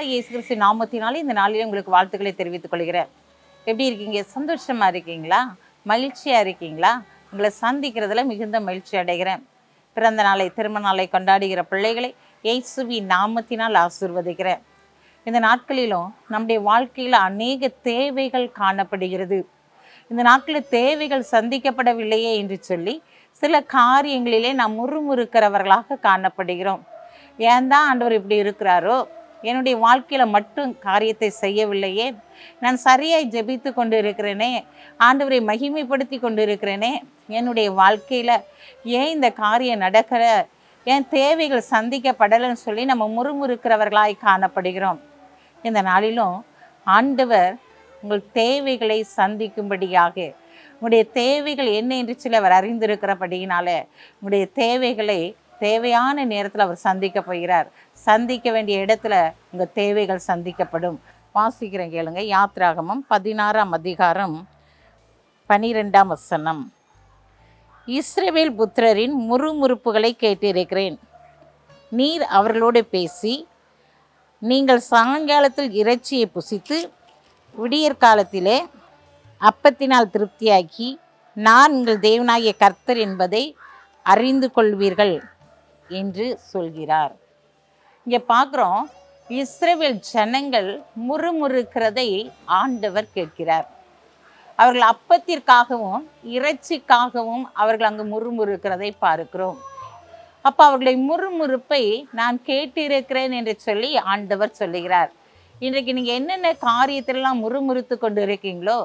இயேசு கிறிஸ்து நாமத்தினாலே இந்த நாளிலே உங்களுக்கு வாழ்த்துக்களை தெரிவித்துக் கொள்கிறேன். எப்படி இருக்கீங்க? சந்தோஷமா இருக்கீங்களா? மகிழ்ச்சியா இருக்கீங்களா? உங்களை சந்திக்கிறதுல மிகுந்த மகிழ்ச்சி அடைகிறேன். பிறந்த நாளை திருமண நாளை கொண்டாடுகிற பிள்ளைகளை இயேசுவி நாமத்தினால் ஆசிர்வதிக்கிறேன். இந்த நாட்களிலும் நம்முடைய வாழ்க்கையில் அநேக தேவைகள் காணப்படுகிறது. இந்த நாட்களில் தேவைகள் சந்திக்கப்படவில்லையே என்று சொல்லி சில காரியங்களிலே நாம் முறுமுறுக்கிறவர்களாக காணப்படுகிறோம். ஏன் தான் ஆண்டவர் இப்படி இருக்கிறாரோ? என்னுடைய வாழ்க்கையில் மட்டும் காரியத்தை செய்யவில்லையே. நான் சரியாய் ஜெபித்து கொண்டு இருக்கிறேனே ஆண்டவரை மகிமைப்படுத்தி கொண்டு இருக்கிறேனே என்னுடைய வாழ்க்கையில் ஏன் இந்த காரியம் நடக்கிற என் தேவைகள் சந்திக்கப்படலைன்னு சொல்லி நம்ம முறுமுறுக்கிறவர்களாய் காணப்படுகிறோம். இந்த நாளிலும் ஆண்டவர் உங்கள் தேவைகளை சந்திக்கும்படியாக உங்களுடைய தேவைகள் என்ன என்று சிலவர் அறிந்திருக்கிறபடியினால உங்களுடைய தேவைகளை தேவையான நேரத்தில் அவர் சந்திக்க போகிறார். சந்திக்க வேண்டிய இடத்துல உங்கள் தேவைகள் சந்திக்கப்படும். வாசிக்கிறேன் கேளுங்க. யாத்ராகமம் பதினாறாம் அதிகாரம் பனிரெண்டாம் வசனம். இஸ்ரேவேல் புத்திரரின் முறுமுறுப்புகளை கேட்டிருக்கிறேன். நீர் அவர்களோடு பேசி நீங்கள் சாயங்காலத்தில் இறைச்சியை புசித்து விடியற் காலத்திலே அப்பத்தினால் திருப்தியாக்கி நான் உங்கள் தேவனாகிய கர்த்தர் என்பதை அறிந்து கொள்வீர்கள். என்று சொல்கிறார். இங்கே பார்க்குறோம் இஸ்ரேவேல் ஜனங்கள் முறுமுறுக்கிறதை ஆண்டவர் கேட்கிறார். அவர்கள் அப்பத்திற்காகவும் இறைச்சிக்காகவும் அவர்கள் அங்கு முறுமுறுக்கிறதை பார்க்கிறோம். அப்போ அவர்களை முறுமுறுப்பை நான் கேட்டிருக்கிறேன் என்று சொல்லி ஆண்டவர் சொல்லுகிறார். இன்றைக்கு நீங்கள் என்னென்ன காரியத்திலலாம் முறுமுறுத்து கொண்டு இருக்கீங்களோ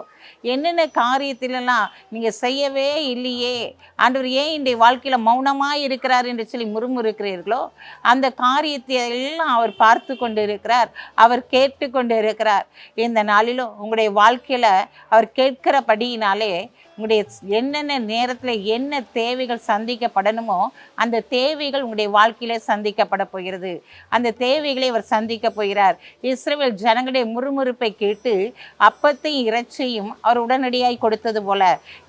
என்னென்ன காரியத்திலலாம் நீங்கள் செய்யவே இல்லையே ஆண்டவர் ஏன் இன்றைய வாழ்க்கையில் மௌனமாக இருக்கிறார் என்று சொல்லி முறுமுறுக்கிறீர்களோ அந்த காரியத்தை எல்லாம் அவர் பார்த்து கொண்டு இருக்கிறார் அவர் கேட்டு கொண்டு இருக்கிறார் இந்த நாளிலும் உங்களுடைய வாழ்க்கையில் அவர் கேட்கிறபடியினாலே உங்களுடைய என்னென்ன நேரத்தில் என்ன தேவைகள் சந்திக்கப்படணுமோ அந்த தேவைகள் உங்களுடைய வாழ்க்கையிலே சந்திக்கப்பட போகிறது. அந்த தேவைகளை அவர் சந்திக்க போகிறார். இஸ்ரேல் ஜனங்களுடைய முறுமுறுப்பை கேட்டு அப்பத்தையும் இறைச்சியும் அவர் உடனடியாய் கொடுத்தது போல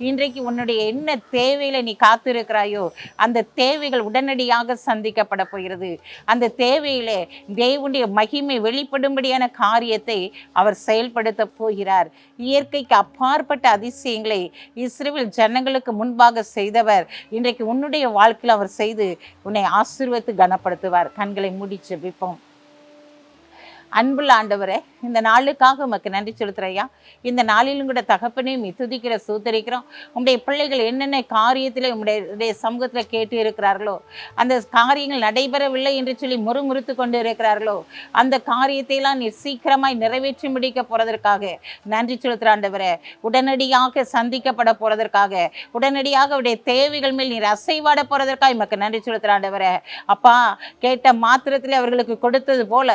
இன்றைக்கு உன்னுடைய என்ன தேவையில நீ காத்திருக்கிறாயோ அந்த தேவைகள் உடனடியாக சந்திக்கப்பட போகிறது. அந்த தேவையிலே தேவனுடைய மகிமை வெளிப்படும்படியான காரியத்தை அவர் செயல்படுத்த போகிறார். இயற்கைக்கு அப்பாற்பட்ட அதிசயங்களை இஸ்ரேவில் ஜனங்களுக்கு முன்பாக செய்தவர். இன்றைக்கு உன்னுடைய வாழ்க்கையில் அவர் செய்து உன்னை ஆசீர்வத்து கனப்படுத்துவார். கண்களை மூடி ஜெபிப்போம் அன்புள்ள ஆண்டவரே இந்த நாளுக்காக உமக்கு நன்றி செலுத்துறையா இந்த நாளிலும் கூட தகப்பனையும் துதிக்கிற சூத்தரிக்கிறோம். உங்களுடைய பிள்ளைகள் என்னென்ன காரியத்தில் உங்களுடைய சமூகத்தில் கேட்டு இருக்கிறார்களோ அந்த காரியங்கள் நடைபெறவில்லை என்று சொல்லி முறுமுறுத்து கொண்டு இருக்கிறார்களோ அந்த காரியத்தையெல்லாம் நீ சீக்கிரமாய் நிறைவேற்றி முடிக்க போகிறதற்காக நன்றி செலுத்துகிற ஆண்டவரே உடனடியாக சந்திக்கப்பட போகிறதற்காக உடனடியாக உடைய தேவைகள் மேல் நீர் அசைவாட போகிறதற்காக உமக்கு நன்றி செலுத்துகிற ஆண்டவரே. அப்பா கேட்ட மாத்திரத்தில் அவர்களுக்கு கொடுத்தது போல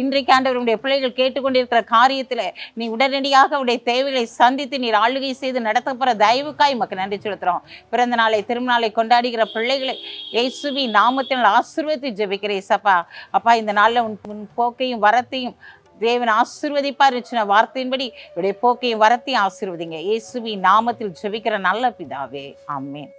இன்றைக்கு ஆண்டவருடைய பிள்ளைகள் கேட்டுக்கொண்டிருக்கிற காரியத்தில் நீ உடனடியாக உடைய தேவைகளை சந்தித்து நீர் ஆளுகை செய்து நடத்தப்போகிற தயவுக்காய் மக்கள் நன்றி செலுத்துகிறோம் பிறந்த நாளை திருமணாலை கொண்டாடுகிற பிள்ளைகளை இயேசுவி நாமத்தினால் ஆசிர்வதி ஜெபிக்கிற இசப்பா அப்பா இந்த நாளில் உன் உன் போக்கையும் வரத்தையும் தேவன் ஆசிர்வதிப்பார் இருந்துச்சுன வார்த்தையின்படி இவருடைய போக்கையும் வரத்தையும் ஆசிர்வதிங்க. இயேசுவி நாமத்தில் ஜெபிக்கிற நல்ல பிதாவே. ஆமேன்.